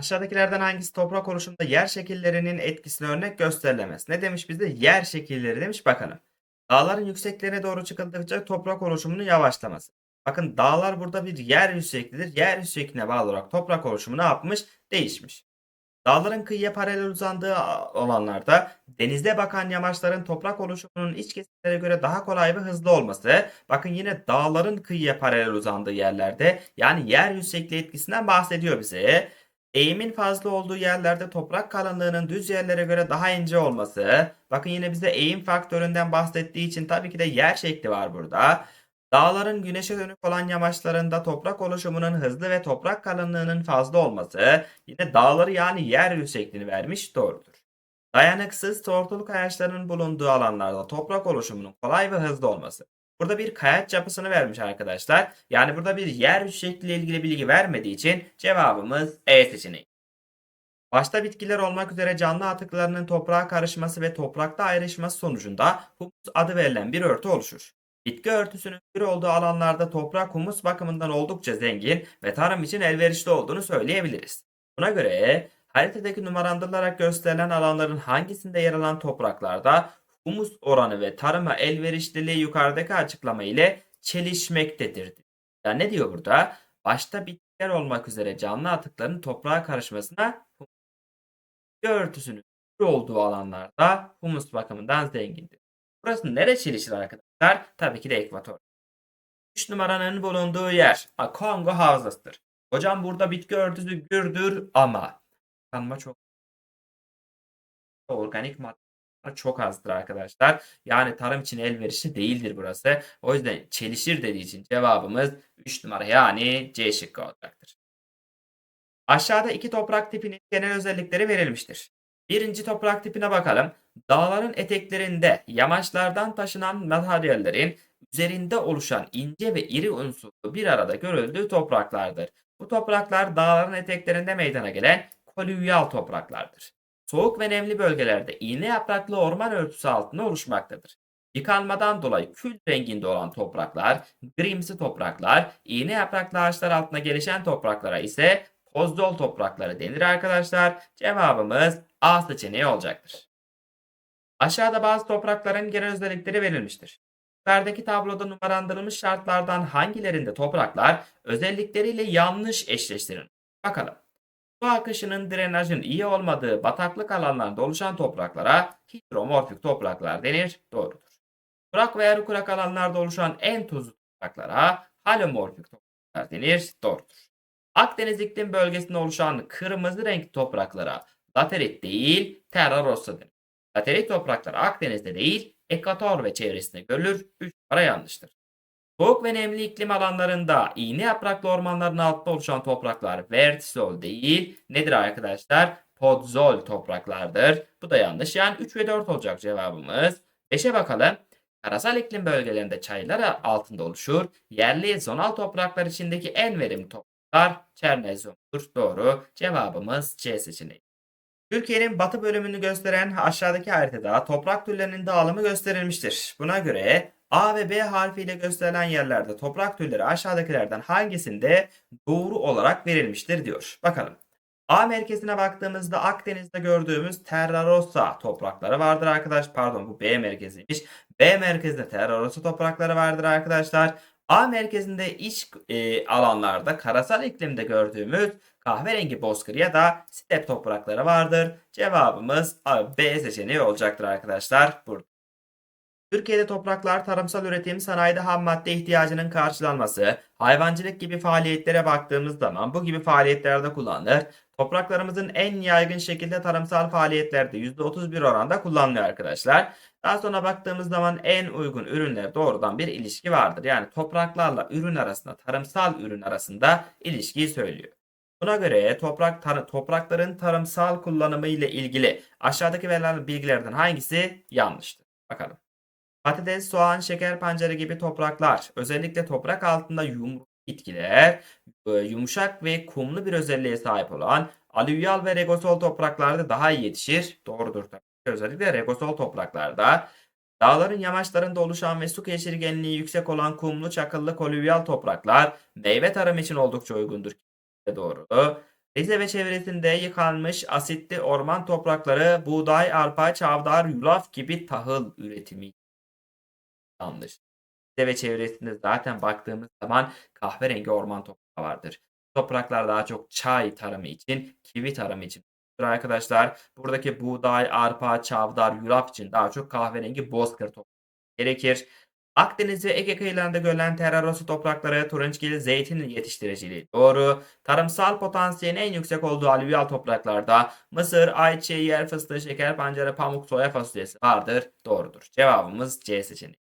Aşağıdakilerden hangisi toprak oluşumunda yer şekillerinin etkisine örnek gösterilemez? Ne demiş bize? Yer şekilleri demiş bakalım. Dağların yükseklerine doğru çıkıldıkça toprak oluşumunun yavaşlaması. Bakın dağlar burada bir yer yüksekliğidir. Yer yüksekliğine bağlı olarak toprak oluşumu ne yapmış? Değişmiş. Dağların kıyıya paralel uzandığı alanlarda denize bakan yamaçların toprak oluşumunun iç kesimlere göre daha kolay ve hızlı olması. Bakın yine dağların kıyıya paralel uzandığı yerlerde yani yer yüksekliği etkisinden bahsediyor bize. Eğimin fazla olduğu yerlerde toprak kalınlığının düz yerlere göre daha ince olması. Bakın yine bize eğim faktöründen bahsettiği için tabii ki de yer şekli var burada. Dağların güneşe dönük olan yamaçlarında toprak oluşumunun hızlı ve toprak kalınlığının fazla olması yine dağları yani yer yüksekliğini vermiş doğrudur. Dayanıksız tortul kayaçların bulunduğu alanlarda toprak oluşumunun kolay ve hızlı olması. Burada bir kayaç yapısını vermiş arkadaşlar. Yani burada bir yer ile ilgili bilgi vermediği için cevabımız E seçeneği. Başta bitkiler olmak üzere canlı atıklarının toprağa karışması ve toprakta ayrışması sonucunda humus adı verilen bir örtü oluşur. Bitki örtüsünün tür olduğu alanlarda toprak humus bakımından oldukça zengin ve tarım için elverişli olduğunu söyleyebiliriz. Buna göre haritadaki numarandırılarak gösterilen alanların hangisinde yer alan topraklarda humus oranı ve tarıma elverişliliği yukarıdaki açıklama ile çelişmektedir. Ya ne diyor burada? Başta bitkiler olmak üzere canlı atıkların toprağa karışmasına bitki örtüsünün olduğu alanlarda humus bakımından zengindir. Burası nere çelişir arkadaşlar? Tabii ki de ekvator. 3 numaranın bulunduğu yer A, Kongo Havzası'dır. Hocam burada bitki örtüsü gürdür ama kanma çok organik madde çok azdır arkadaşlar. Yani tarım için elverişli değildir burası. O yüzden çelişir dediği için cevabımız 3 numara yani C şıkkı olacaktır. Aşağıda iki toprak tipinin genel özellikleri verilmiştir. Birinci toprak tipine bakalım. Dağların eteklerinde yamaçlardan taşınan materyallerin üzerinde oluşan ince ve iri unsurlu bir arada görüldüğü topraklardır. Bu topraklar dağların eteklerinde meydana gelen kolüvyal topraklardır. Soğuk ve nemli bölgelerde iğne yapraklı orman örtüsü altında oluşmaktadır. Yıkanmadan dolayı kül renginde olan topraklar, grimsi topraklar, iğne yapraklı ağaçlar altında gelişen topraklara ise pozdol toprakları denir arkadaşlar. Cevabımız A seçeneği olacaktır. Aşağıda bazı toprakların genel özellikleri verilmiştir. Yukarıdaki tabloda numarandırılmış şartlardan hangilerinde topraklar özellikleriyle yanlış eşleştirin? Bakalım. Su akışının drenajın iyi olmadığı bataklık alanlarda oluşan topraklara hidromorfik topraklar denir. Doğrudur. Kurak veya yarı kurak alanlarda oluşan en tuzlu topraklara halomorfik topraklar denir. Doğrudur. Akdeniz iklim bölgesinde oluşan kırmızı renk topraklara laterit değil terra rossa denir. Laterit topraklar Akdeniz'de değil ekvator ve çevresinde görülür. 3 para yanlıştır. Soğuk ve nemli iklim alanlarında iğne yapraklı ormanların altında oluşan topraklar vertisol değil nedir arkadaşlar? Podzol topraklardır. Bu da yanlış. Yani 3 ve 4 olacak cevabımız. 5'e bakalım. Karasal iklim bölgelerinde çaylar altında oluşur. Yerli zonal topraklar içindeki en verimli topraklar çernezyumdur. Doğru. Cevabımız C seçeneği. Türkiye'nin batı bölümünü gösteren aşağıdaki haritada toprak türlerinin dağılımı gösterilmiştir. Buna göre A ve B harfiyle gösterilen yerlerde toprak türleri aşağıdakilerden hangisinde doğru olarak verilmiştir diyor. Bakalım. A merkezine baktığımızda Akdeniz'de gördüğümüz Terra Rossa toprakları vardır arkadaş. Pardon bu B merkeziymiş. B merkezinde Terra Rossa toprakları vardır arkadaşlar. A merkezinde iç e, alanlarda karasal iklimde gördüğümüz kahverengi bozkır ya da step toprakları vardır. Cevabımız B seçeneği olacaktır arkadaşlar. Burada. Türkiye'de topraklar tarımsal üretim, sanayide ham madde ihtiyacının karşılanması, hayvancılık gibi faaliyetlere baktığımız zaman bu gibi faaliyetlerde kullanılır. Topraklarımızın en yaygın şekilde tarımsal faaliyetlerde %31 oranda kullanılıyor arkadaşlar. Daha sonra baktığımız zaman en uygun ürünler doğrudan bir ilişki vardır. Yani topraklarla ürün arasında, tarımsal ürün arasında ilişkiyi söylüyor. Buna göre toprak tar toprakların tarımsal kullanımı ile ilgili aşağıdaki verilen bilgilerden hangisi yanlıştır? Bakalım. Patates, soğan, şeker pancarı gibi topraklar, özellikle toprak altında yumru bitkiler, e, yumuşak ve kumlu bir özelliğe sahip olan alüvyal ve regosol topraklarda daha iyi yetişir. Doğrudur. Özellikle regosol topraklarda Dağların yamaçlarında oluşan ve su geçirgenliği yüksek olan kumlu çakıllı kolüvyal topraklar meyve tarım için oldukça uygundur. Doğru. Rize ve çevresinde yıkanmış asitli orman toprakları buğday, arpa, çavdar, yulaf gibi tahıl üretimi yanlış. Rize ve çevresinde zaten baktığımız zaman kahverengi orman toprağı vardır. Topraklar daha çok çay tarımı için, kivi tarımı için arkadaşlar. Buradaki buğday, arpa, çavdar, yulaf için daha çok kahverengi bozkır toprağı gerekir. Akdeniz ve Ege kıyılarında görülen terrarosu toprakları turunçgil zeytin yetiştiriciliği doğru. Tarımsal potansiyelin en yüksek olduğu alüvyal topraklarda mısır, ayçiçeği, yer fıstığı, şeker pancarı, pamuk, soya fasulyesi vardır. Doğrudur. Cevabımız C seçeneği.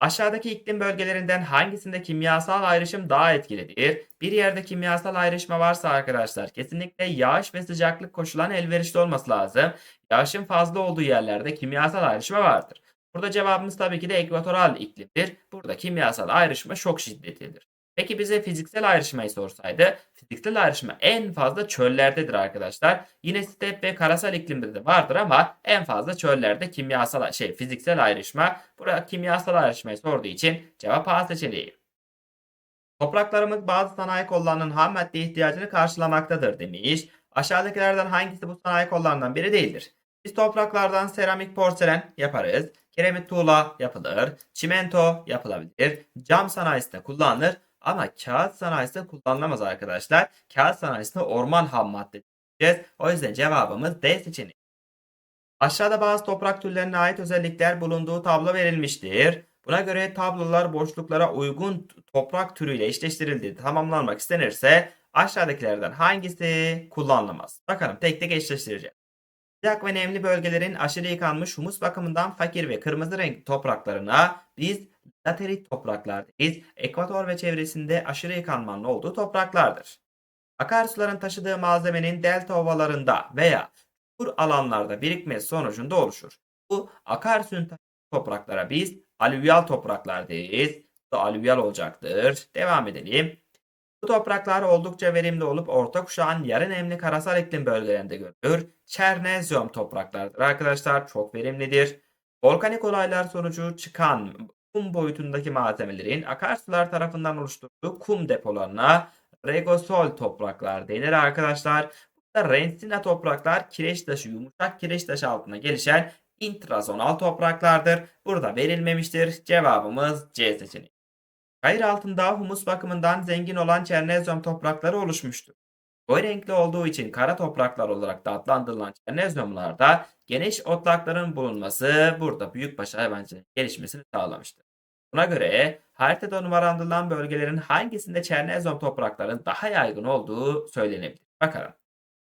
Aşağıdaki iklim bölgelerinden hangisinde kimyasal ayrışım daha etkilidir? Bir yerde kimyasal ayrışma varsa arkadaşlar kesinlikle yağış ve sıcaklık koşulan elverişli olması lazım. Yağışın fazla olduğu yerlerde kimyasal ayrışma vardır. Burada cevabımız tabii ki de ekvatoral iklimdir. Burada kimyasal ayrışma çok şiddetlidir. Peki bize fiziksel ayrışmayı sorsaydı, fiziksel ayrışma en fazla çöllerdedir arkadaşlar. Yine step ve karasal iklimde de vardır ama en fazla çöllerde kimyasal şey fiziksel ayrışma. Burada kimyasal ayrışmayı sorduğu için cevap A seçeneği. Topraklarımız bazı sanayi kollarının ham madde ihtiyacını karşılamaktadır demiş. Aşağıdakilerden hangisi bu sanayi kollarından biri değildir? Biz topraklardan seramik porselen yaparız. Kiremit tuğla yapılır. Çimento yapılabilir. Cam sanayisinde kullanılır. Ama kağıt sanayisinde kullanılamaz arkadaşlar. Kağıt sanayisinde orman ham madde diyeceğiz. O yüzden cevabımız D seçeneği. Aşağıda bazı toprak türlerine ait özellikler bulunduğu tablo verilmiştir. Buna göre tablolar boşluklara uygun toprak türüyle eşleştirildiği tamamlanmak istenirse aşağıdakilerden hangisi kullanılamaz? Bakalım tek tek eşleştireceğiz. Sıcak ve nemli bölgelerin aşırı yıkanmış humus bakımından fakir ve kırmızı renk topraklarına biz laterit topraklar deriz. Ekvator ve çevresinde aşırı yıkanmanın olduğu topraklardır. Akarsuların taşıdığı malzemenin delta ovalarında veya çukur alanlarda birikmesi sonucunda oluşur. Bu akarsuyun topraklara biz alüvyal topraklar deriz. Bu da alüvyal olacaktır. Devam edelim. Bu topraklar oldukça verimli olup orta kuşağın yarı nemli karasal iklim bölgelerinde görülür. Çernezyum topraklardır arkadaşlar. Çok verimlidir. Volkanik olaylar sonucu çıkan kum boyutundaki malzemelerin akarsular tarafından oluşturduğu kum depolarına regosol topraklar denir arkadaşlar. Burada rensina topraklar kireç taşı yumuşak kireç taşı altına gelişen intrazonal topraklardır. Burada verilmemiştir. Cevabımız C seçeneği. Çayır altında humus bakımından zengin olan çernezyum toprakları oluşmuştur. Koyu renkli olduğu için kara topraklar olarak da adlandırılan çernezyumlarda geniş otlakların bulunması burada büyükbaş hayvancılığın gelişmesini sağlamıştır. Buna göre haritada numaralandırılan bölgelerin hangisinde çernezyum toprakların daha yaygın olduğu söylenebilir. Bakalım.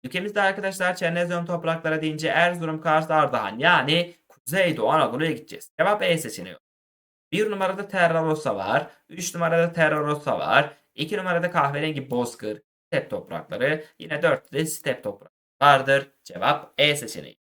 Ülkemizde arkadaşlar çernezyum topraklara deyince Erzurum, Kars, Ardahan yani Kuzeydoğu Anadolu'ya gideceğiz. Cevap E seçeneği. 1 numarada Terra Rossa var. 3 numarada Terra Rossa var. 2 numarada kahverengi bozkır, step toprakları. Yine 4'te de step toprakları vardır. Cevap E seçeneği.